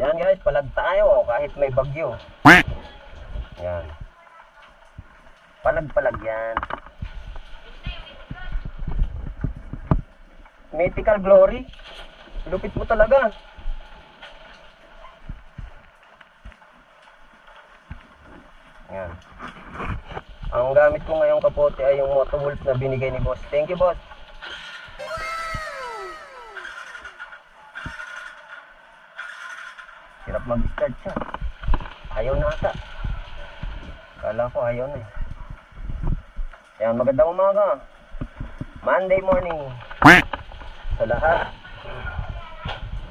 Yan guys, palag tayo kahit may bagyo. Yan. Palag-palag yan. Mythical Glory. Lupit mo talaga. Yan. Ang gamit ko ngayong kapote ay yung Moto Wolf na binigay ni boss. Thank you, boss. Hirap mag-start siya. Ayaw na ata. Kala ko ayaw na eh. Yan, magandang umaga. Monday morning. Sa lahat.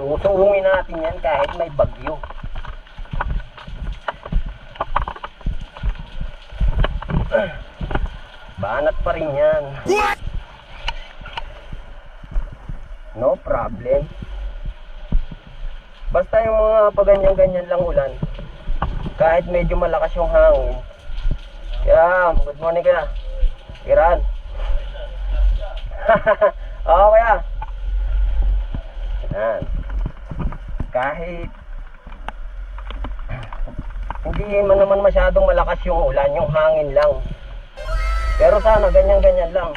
Tutuungin natin yan kahit may bagyo. Banat pa rin yan. No problem. Basta yung mga paganyan-ganyan lang ulan. Kahit medyo malakas yung hangin. Kaya, good morning kaya. Iran. Oo kaya. Yan. Kahit hindi man naman masyadong malakas yung ulan, yung hangin lang. Pero sana ganyan-ganyan lang.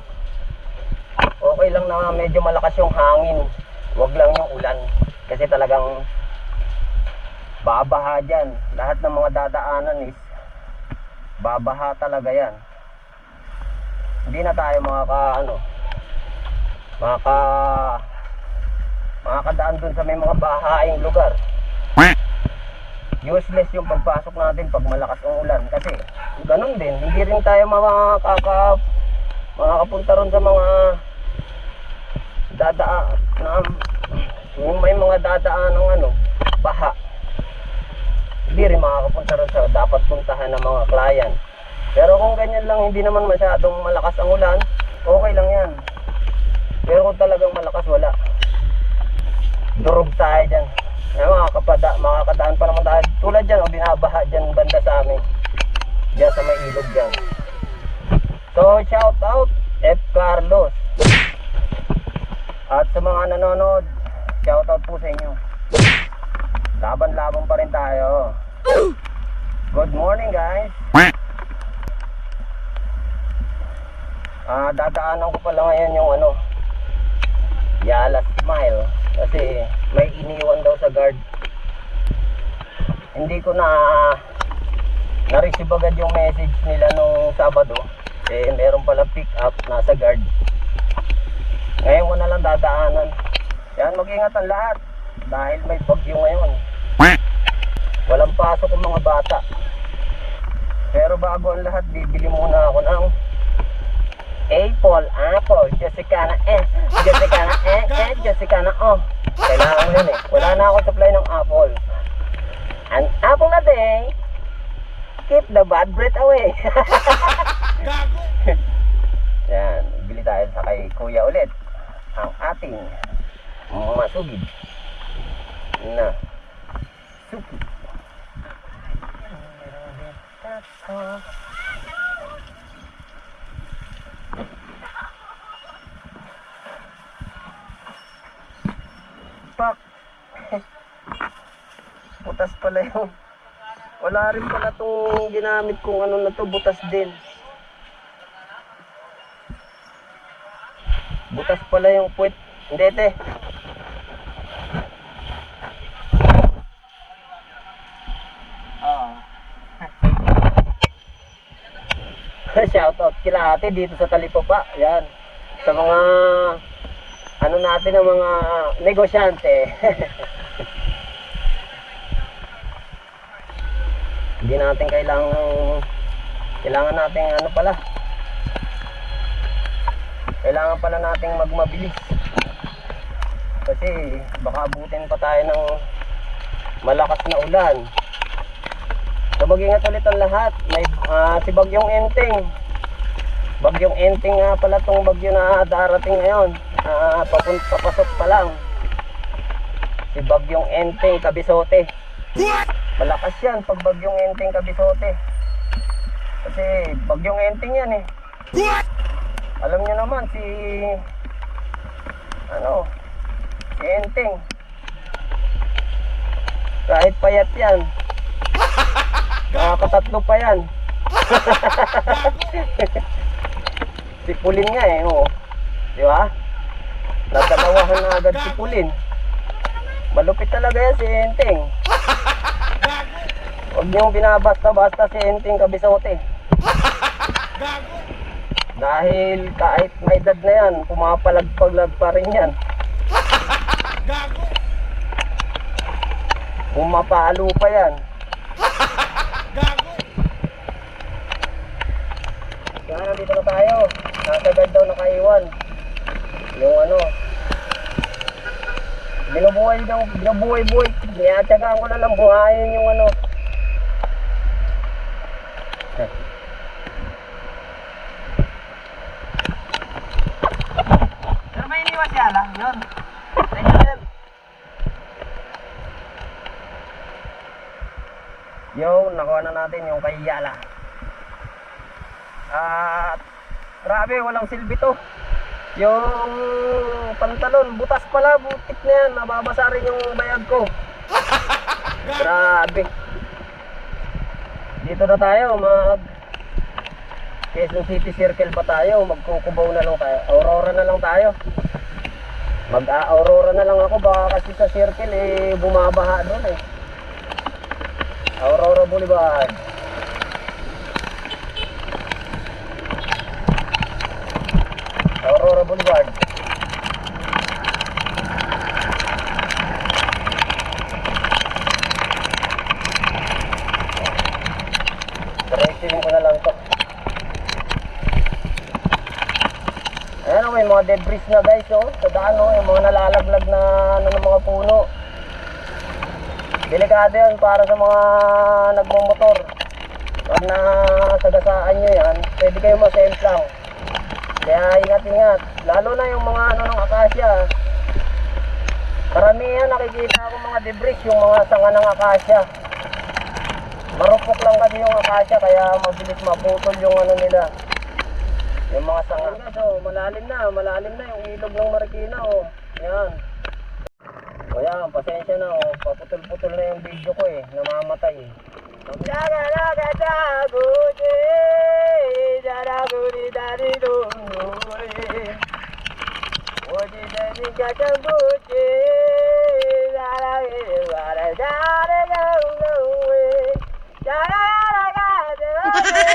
Okay lang na medyo malakas yung hangin. Huwag lang yung ulan. Kasi talagang babaha dyan. Lahat ng mga dadaanan is babaha talaga yan. Hindi na tayo makaka ano maka makakadaan dun sa may mga bahaing lugar. Useless yung pagpasok natin pag malakas ang ulan kasi ganun din, hindi rin tayo makaka makakapunta ron sa mga dadaa na yung may mga dadaan ng ano, baha. Hindi rin makakapunta ron sa dapat puntahan ng mga client. Pero kung ganyan lang, hindi naman masyadong malakas ang ulan, okay lang yan. Pero kung talagang malakas, wala. Durog tayo dyan. Yan, makakapada, makakadaan pa naman tayo. Tulad dyan, o binabaha dyan banda sa amin. Dyan sa may ilog dyan. So, shout out, F. Carlos. At sa mga nanonood, shout out po sa inyo. Laban-laban pa rin tayo. Good morning guys. Ah, dadaanan ko pala ngayon yung ano, Yala Smile kasi may iniwan daw sa guard. Hindi ko na na-receive agad yung message nila nung Sabado. Eh, meron pala pick up nasa guard. Ngayon ko na lang dadaanan. Yan, mag-ingat ang lahat. Dahil may bagyo ngayon. Walang pasok ang mga bata. Pero bago ang lahat, bibili muna ako ng Apple, Apple, Jessica na eh, Jessica na eh, eh, Jessica na oh. Kailangan mo yun eh. Wala na ako supply ng Apple. An apple a day, keep the bad breath away. Yan, bili tayo sa kay Kuya ulit. Ang ating masugid na suki. Pak! butas pala yung wala rin pala tong ginamit kong ano na to, butas din. Butas pala yung puwet. Hindi, te. Oo. Shout out kila ate dito sa Talipapa. Yan. Sa mga ano natin ng mga negosyante. Hindi natin kailangan kailangan natin ano pala. Kailangan pala nating magmabilis. Kasi baka abutin pa tayo ng malakas na ulan. So mag-ingat ulit ang lahat. May ah, si Bagyong Enteng. Bagyong Enteng nga pala tong bagyo na darating ngayon. Ah, papunta papasok pa lang. Si Bagyong Enteng Kabisote. Malakas yan pag Bagyong Enteng Kabisote. Kasi Bagyong Enteng yan eh. Alam niyo naman si ano si Enteng Kahit payat yan. Nakakatatlo pa yan. Sipulin nga eh, oo. Di ba? Nadalawahan na agad sipulin. Malupit talaga yan si Enteng. Huwag niyong binabasta-basta si Enteng Kabisote. Dahil kahit may edad na yan, pumapalagpaglag pa rin yan. Pumapalo pa yan. Kaya nandito na tayo. Nasa guard daw nakaiwan. Yung ano. Binubuhay daw, binubuhay-buhay. Niyatsagaan ko na lang buhayin yung ano. Pero may iniwas siya lang, yun. Ayun. Yo, nakuha na natin yung kay Yala. At grabe, walang silbi to. Yung pantalon, butas pala, butik na yan. Nababasa rin yung bayag ko. Grabe. Dito na tayo, mag Quezon City Circle pa tayo. Magkukubaw na lang tayo. Aurora na lang tayo. Mag-aurora na lang ako. Baka kasi sa circle eh, bumabaha doon eh. Aurora Boulevard. Aurora Boulevard. Diretsuhin ko na lang to. Ayan o, may mga debris na guys oh. Sa daan oh, yung mga nalalaglag na ano ng mga puno. Delikado yan para sa mga nagmumotor. Pag nasagasaan nyo yan, pwede kayo masemplang. Kaya ingat-ingat. Lalo na yung mga ano ng akasya. Karamihan nakikita ko mga debris, yung mga sanga ng akasya. Marupok lang kasi yung akasya, kaya mabilis maputol yung ano nila. Yung mga sanga. So, malalim na, malalim na yung ilog ng Marikina. Oh. Yan. O yan, pasensya na oh. Paputol-putol na yung video ko eh. Namamatay eh. Dararagadaguji, daraguri daridunguri. Oji deni katambuji, daragiri varadaradungawe. Dararagadaguji,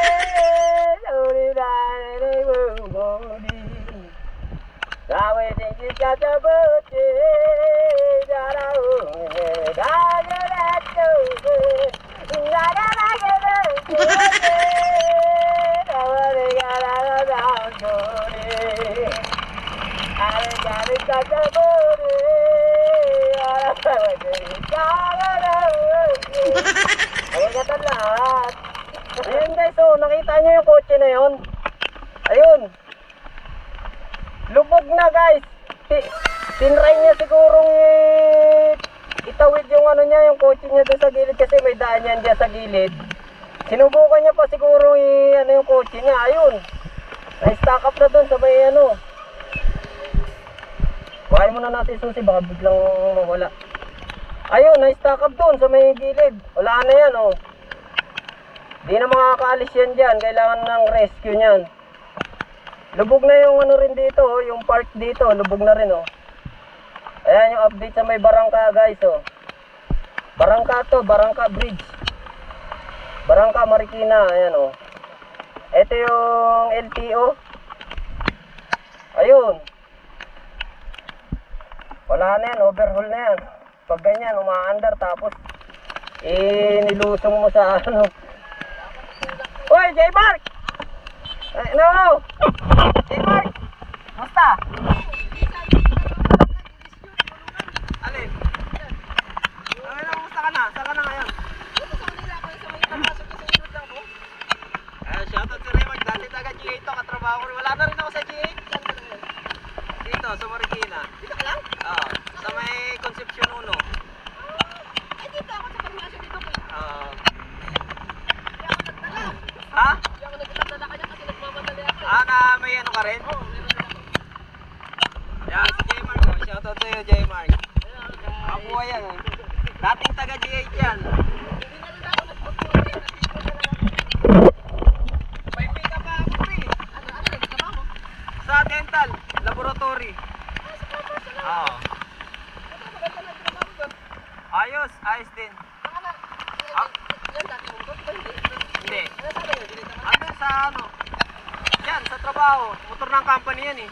duri daridunguri. Dawe deni katambuji, dunguri. Ayun guys, oh, nakita niyo yung kotse na yun? Ayun. Lubog na guys. Ti- Tinry niya sigurong eh, itawid yung ano niya, yung kotse niya doon sa gilid kasi may daan yan dyan sa gilid. Sinubukan niya pa siguro i ano yung kotse niya, ayun. Na-stack up na doon sa may ano. Kuhain muna natin susi, baka biglang mawala. Ayun, na-stack up doon sa may gilid. Wala na yan, oh. Di na makakaalis yan dyan, kailangan ng rescue niyan. Lubog na yung ano rin dito, oh, yung park dito, lubog na rin, oh. Ayan yung update sa may barangka guys oh. Barangka to, Barangka Bridge. Barangka Marikina, ayan oh. Ito yung LTO. Ayun. Wala na yan, overhaul na yan. Pag ganyan, umaandar tapos eh, nilusong mo sa ano. Uy, J-Mark! No! J-Mark! Musta? Alin? Ay, kumusta ka na? Saan ka na ngayon? Ah, shoutout sa Raymond. Dati taga G8 to, katrabaho ko. rin. Wala na rin ako sa G8. Dito, sa Marikina. Dito ka lang? Oo. sa may Concepcion 1. Ay, dito ako sa pagmasyo dito ko. Oo. Hindi ako nagdala. ha? Hindi ako nagdala kanya kasi nagmamadali ako. Ah, na may ano ka rin? Oo, meron din ako. Dating taga GH yan. Nagpapuri. Nandito na lang. May pick up ako pre. Mo? Sa dental, laboratory. Oo. Ayos, ayos din. Ah. yan hindi? Andun sa ano? Yan, sa trabaho. Motor ng company yan eh.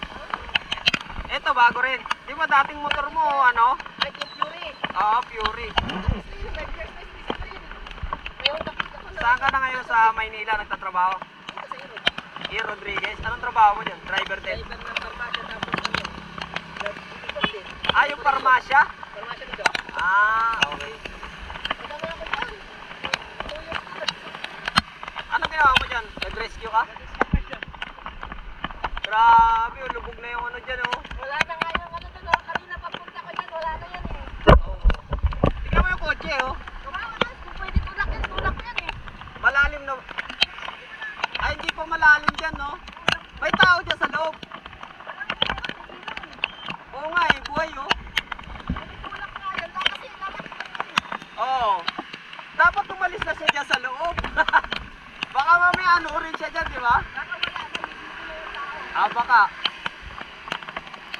Ito, bago rin. Di ba dating motor mo, ano? Fury. Oo, Fury. Ako na. Saan ka na ngayon sa Maynila nagtatrabaho? E. Rodriguez. Anong trabaho mo dyan? Driver din. Driver ng pharmacy tapos ano. Ah, yung parmasya? Pharmacy dito. Ah, okay. Anong ginawa mo dyan? Nag-rescue ka? Grabe, oh, lubog na yung ano dyan, oh. Wala na nga yung ano doon. oh. Kanina papunta ko dyan. Wala na yan eh. Tingnan mo yung kotse, oh. Kawawa na. Kung pwede tulak yan, tulak ko yan eh. Malalim na. Ay, hindi pa malalim dyan, no? May tao dyan sa loob. Oo nga, eh, buhay, oh. Dapat kasi dapat Oo. Dapat umalis na siya dyan sa loob. baka mamaya ano rin siya dyan, di ba? Ah, baka.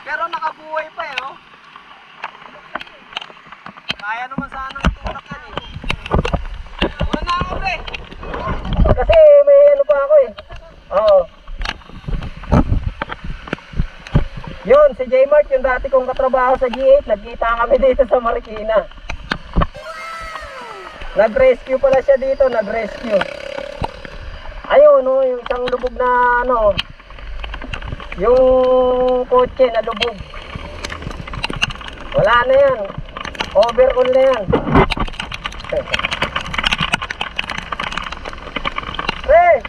Pero nakabuhay pa, eh, oh. Kaya naman sana ng tulak yan, eh. Wala na ako, pre. Kasi may ano pa ako eh. Oo. J-Mart, yung dati kong katrabaho sa G8, nagkita kami dito sa Marikina. Nag-rescue pala siya dito, nag-rescue. Ayun, no, yung isang lubog na ano, yung kotse na lubog. Wala na yan. Overall na yan. Pre!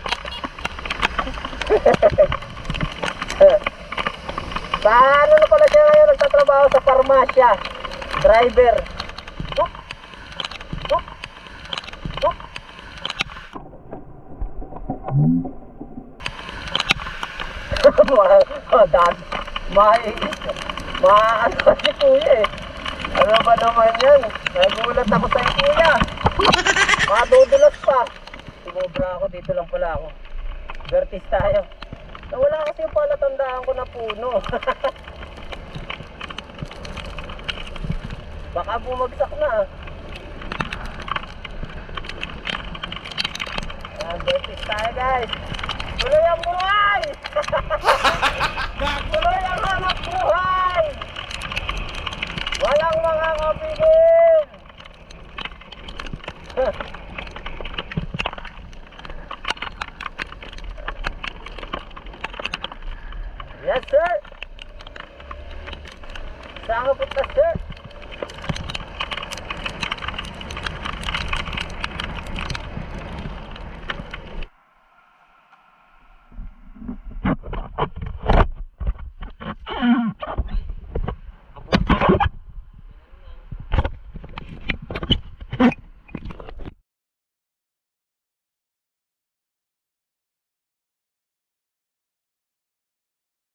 Paano na pala siya ngayon nagtatrabaho sa farmasya? Driver. Hup! Hup! ma, ma, dad, ma, ma, ano si kuya eh. Ano ba naman yan? Nagulat ako sa kuya. Madudulas pa. Sumobra ako, dito lang pala ako. Vertis tayo. Nawala kasi yung palatandaan ko na puno. Baka bumagsak na. Ayan, vertis tayo guys. Tuloy ang buhay! Tuloy ang hanap buhay! Walang mga kapigil!